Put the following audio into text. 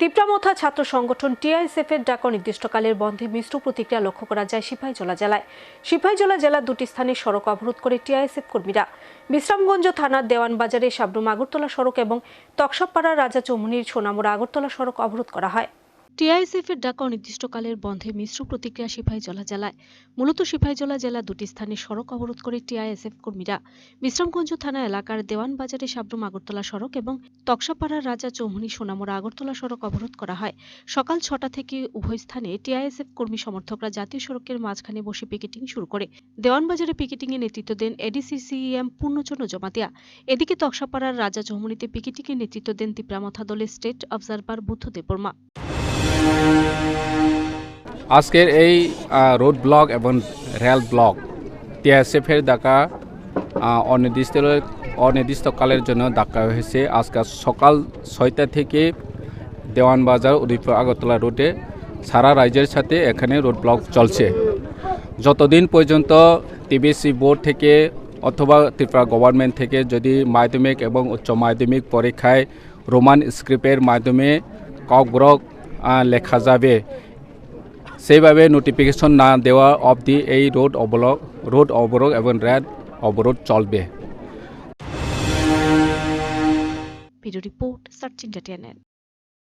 তিপ্রামথা ছাত্র সংগঠন টিআইএসএফ এর ডাকা নির্দিষ্টকালের বন্ধে মিশ্র প্রতিক্রিয়া লক্ষ্য করা যায় সিপাহীজলা জেলায়। সিপাহীজলা জেলার দুটি স্থানে সড়ক অবরোধ করে টিআইএসএফ কর্মীরা। বিশ্রামগঞ্জ থানার দেওয়ানবাজারে সাবরুম আগরতলা সড়ক এবং তকসাপাড়া রাজা চৌমুনির সোনামুড়া আগরতলা সড়ক অবরোধ করা হয়। টিআইএসএফ এর ডাকা অনির্দিষ্টকালের বন্ধে মিশ্র প্রতিক্রিয়া সিপাহীজলা জেলায়। মূলত সিপাহীজলা জেলা দুটি স্থানে সড়ক অবরোধ করে টিআইএসএফ কর্মীরা বিশ্রামগঞ্জ থানা এলাকার দেওয়ানবাজারে সাবরুম আগরতলা সড়ক এবং তকসাপাড়ার রাজা চৌমুনি সোনামুড়া আগরতলা সড়ক অবরোধ করা হয়। সকাল ছটা থেকে উভয় স্থানে টিআইএসএফ কর্মী সমর্থকরা জাতীয় সড়কের মাঝখানে বসে পিকেটিং শুরু করে। দেওয়ানবাজারে পিকেটিং এ নেতৃত্ব দেন এডিসিসিএম পূর্ণচন্দ্র জমাতিয়া। এদিকে তকসাপাড়ার রাজা চৌমুনিতে পিকেটিং এ নেতৃত্ব দেন তিপ্রামথা দলের স্টেট অবজারভার বুদ্ধ দেববর্মা আজকের এই রোড ব্লক এবং রেল ব্লক টিএসএফের ডাকা অনির্দিষ্ট অনির্দিষ্টকালের জন্য ডাকা হয়েছে। আজকে সকাল ছয়টা থেকে দেওয়ানবাজার উদয়পুর আগরতলা রোডে সারা রাজ্যের সাথে এখানে রোড ব্লক চলছে। যতদিন পর্যন্ত টিবিসি বোর্ড থেকে অথবা ত্রিপুরা গভর্নমেন্ট থেকে যদি মাধ্যমিক এবং উচ্চ মাধ্যমিক পরীক্ষায় রোমান স্ক্রিপ্টের মাধ্যমে কগ্রক লেখা যাবে। সেইভাবে নোটিফিকেশন না দেওয়া অবধি এই রোড অবলক রোড অবরোধ এবং রেড অবরোধ চলবে। রিপোর্ট